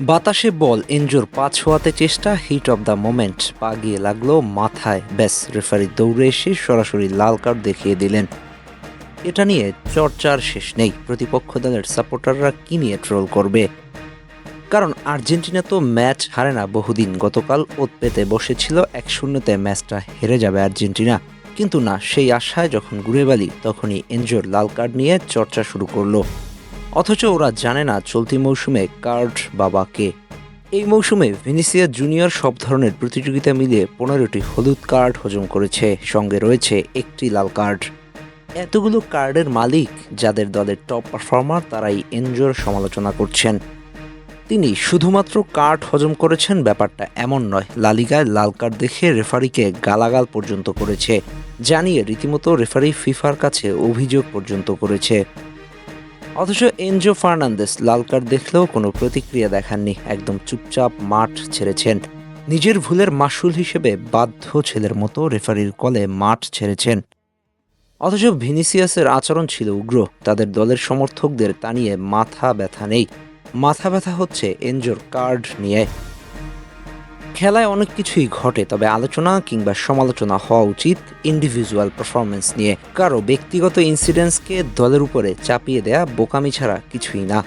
বাতাসে বল, এনজোর পাঁচ হওয়াতে চেষ্টা হিট অব দ্য মোমেন্ট পা গিয়ে লাগল মাথায়। ব্যাস রেফারি দৌড়ে এসে সরাসরি লাল কার্ড দেখিয়ে দিলেন। এটা নিয়ে চর্চার শেষ নেই। প্রতিপক্ষ দলের সাপোর্টাররা কি নিয়ে ট্রোল করবে? কারণ আর্জেন্টিনা তো ম্যাচ হারে না বহুদিন। গতকাল ওত পেতে বসেছিল, এক শূন্যতে ম্যাচটা হেরে যাবে আর্জেন্টিনা। কিন্তু না, সেই আশায় যখন ঘুরে বালি তখনই এনজোর লাল কার্ড নিয়ে চর্চা শুরু করল। অথচ ওরা জানে না চলতি মৌসুমে কার্ড বাবা কে। এই মৌসুমে ভিনিসিয়া জুনিয়র সব ধরনের প্রতিযোগিতা মিলিয়ে পনেরোটি হলুদ কার্ড হজম করেছে। সঙ্গে রয়েছে একটি লাল কার্ড। এতগুলো কার্ডের মালিক যাদের দলের টপ পারফর্মার তারাই এনজোর সমালোচনা করছেন। তিনি শুধুমাত্র কার্ড হজম করেছেন ব্যাপারটা এমন নয় লালিগায় লাল কার্ড দেখে রেফারিকে গালাগাল পর্যন্ত করেছে। জানিয়ে রীতিমতো রেফারি ফিফার কাছে অভিযোগ পর্যন্ত করেছে। অথচ এনজো ফার্নান্দেস লাল কার্ড দেখলেও কোনো প্রতিক্রিয়া দেখাননি, একদম চুপচাপ মাঠ ছেড়েছেন। নিজের ভুলের মাসুল হিসেবে বাধ্য ছেলের মতো রেফারির কলে মাঠ ছেড়েছেন। অথচ ভিনিসিয়াসের আচরণ ছিল উগ্র, তাদের দলের সমর্থকদের তা নিয়ে মাথা ব্যথা নেই। মাথা ব্যথা হচ্ছে এনজোর কার্ড নিয়ে। খেলায় অনেক কিছুই ঘটে, তবে আলোচনা কিংবা সমালোচনা হওয়া উচিত ইন্ডিভিজুয়াল পারফরমেন্স নিয়ে। কারও ব্যক্তিগত ইনসিডেন্টসকে দলের উপরে চাপিয়ে দেয়া, বোকামি ছাড়া কিছুই না।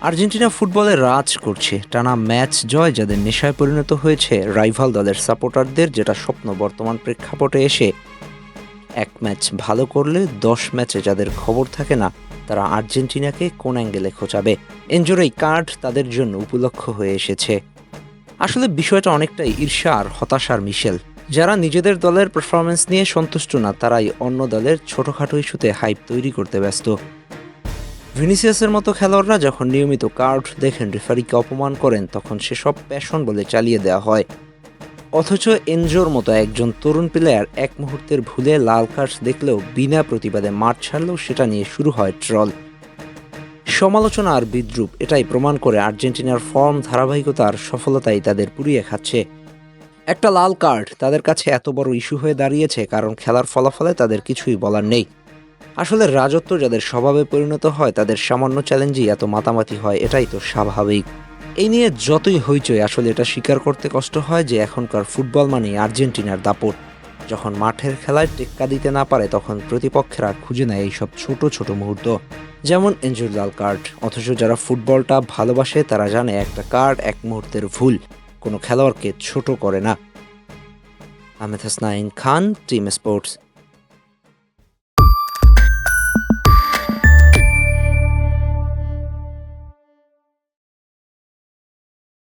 আর্জেন্টিনা ফুটবলে রাজ করছে। টানা ম্যাচ জয়, যাদের নেশায় পরিণত হয়েছে রাইভাল দলের সাপোর্টারদের, যেটা স্বপ্ন বর্তমান প্রেক্ষাপটে এসে। এক ম্যাচ ভালো করলে দশ ম্যাচে যাদের খবর থাকে না, তারা আর্জেন্টিনাকে কোন অ্যাঙ্গেলে খোঁচাবে। এনজোর এই কার্ড তাদের জন্য উপলক্ষ হয়ে এসেছে। আসলে বিষয়টা অনেকটাই ঈর্ষা আর হতাশার মিশেল। যারা নিজেদের দলের পারফরমেন্স নিয়ে সন্তুষ্ট না, তারাই অন্য দলের ছোটখাটো ইস্যুতে হাইপ তৈরি করতে ব্যস্ত। ভিনিসিয়াসের মতো খেলোয়াড়রা যখন নিয়মিত কার্ড দেখেন, রেফারিকে অপমান করেন, তখন সেসব প্যাশন বলে চালিয়ে দেওয়া হয়। অথচ এনজোর মতো একজন তরুণ প্লেয়ার এক মুহূর্তের ভুলে লাল কার্ড দেখলেও বিনা প্রতিবাদে মাঠ ছাড়লেও সেটা নিয়ে শুরু হয় ট্রল। সমালোচনা আর বিদ্রুপ, এটাই প্রমাণ করে আর্জেন্টিনার ফর্ম, ধারাবাহিকতার সফলতাই তাদের পুড়িয়ে খাচ্ছে। একটা লাল কার্ড তাদের কাছে এত বড় ইস্যু হয়ে দাঁড়িয়েছে, কারণ খেলার ফলাফলে তাদের কিছুই বলার নেই। আসলে রাজত্ব যাদের স্বভাবে পরিণত হয়, তাদের সামান্য চ্যালেঞ্জই এত মাতামাতি হয়, এটাই তো স্বাভাবিক। এই নিয়ে যতই হইচই, আসলে এটা স্বীকার করতে কষ্ট হয় যে এখনকার ফুটবল মানেই আর্জেন্টিনার দাপট। যখন মাঠের খেলায় টেক্কা দিতে না পারে, তখন প্রতিপক্ষেরা খুঁজে নেয় এইসব ছোট ছোট মুহূর্ত। যেমন এঞ্জুর লাল কার্ড, অথচ যারা ফুটবলটা ভালোবাসে, তারা জানে একটা কার্ড এক মুহূর্তের ভুল। কোনো খেলোয়াড়কে ছোট করে না। Ahmed Hasnain Khan, team sports.